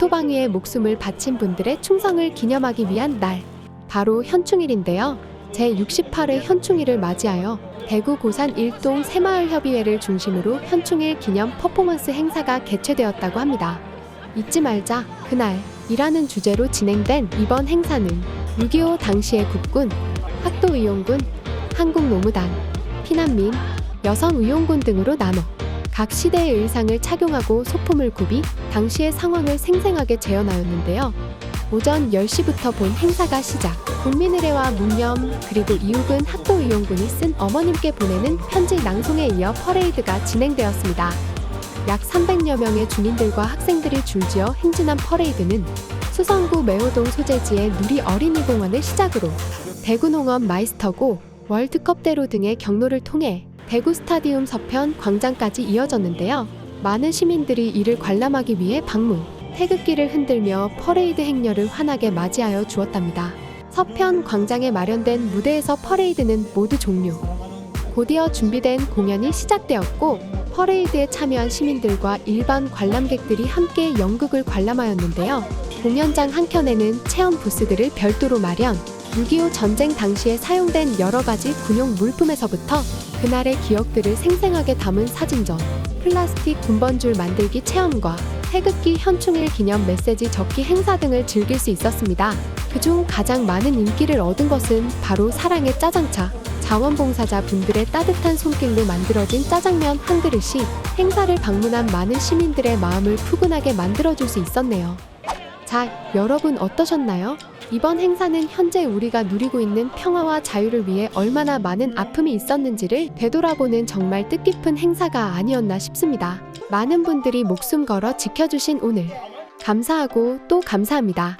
현충일에 목숨을 바친 분들의 충성을 기념하기 위한 날, 바로 현충일인데요. 제68회 현충일을 맞이하여 대구 고산 일동 새마을협의회를 중심으로 현충일 기념 퍼포먼스 행사가 개최되었다고 합니다. 잊지 말자, 그날, 이라는 주제로 진행된 이번 행사는 6.25 당시의 국군, 학도의용군, 한국노무단, 피난민, 여성의용군 등으로 나눠 각 시대의 의상을 착용하고 소품을 굽이 당시의 상황을 생생하게 재현하였는데요. 오전 10시부터 본 행사가 시작. 국민의례와 문념 그리고 이욱은 학도의용군이 쓴 어머님께 보내는 편지 낭송에 이어 퍼레이드가 진행되었습니다. 약 300여 명의 주민들과 학생들이 줄지어 행진한 퍼레이드는 수성구 매호동 소재지의 누리 어린이공원을 시작으로 대구농업 마이스터고 월드컵대로 등의 경로를 통해 대구 스타디움 서편 광장까지 이어졌는데요. 많은 시민들이 이를 관람하기 위해 방문, 태극기를 흔들며 퍼레이드 행렬을 환하게 맞이하여 주었답니다. 서편 광장에 마련된 무대에서 퍼레이드는 모두 종료. 곧이어 준비된 공연이 시작되었고 퍼레이드에 참여한 시민들과 일반 관람객들이 함께 연극을 관람하였는데요. 공연장 한켠에는 체험 부스들을 별도로 마련, 6.25 전쟁 당시에 사용된 여러 가지 군용 물품에서부터 그날의 기억들을 생생하게 담은 사진전, 플라스틱 군번줄 만들기 체험과 태극기 현충일 기념 메시지 적기 행사 등을 즐길 수 있었습니다. 그중 가장 많은 인기를 얻은 것은 바로 사랑의 짜장차. 자원봉사자 분들의 따뜻한 손길로 만들어진 짜장면 한 그릇이 행사를 방문한 많은 시민들의 마음을 푸근하게 만들어줄 수 있었네요. 자, 여러분 어떠셨나요? 이번 행사는 현재 우리가 누리고 있는 평화와 자유를 위해 얼마나 많은 아픔이 있었는지를 되돌아보는 정말 뜻깊은 행사가 아니었나 싶습니다. 많은 분들이 목숨 걸어 지켜주신 오늘. 감사하고 또 감사합니다.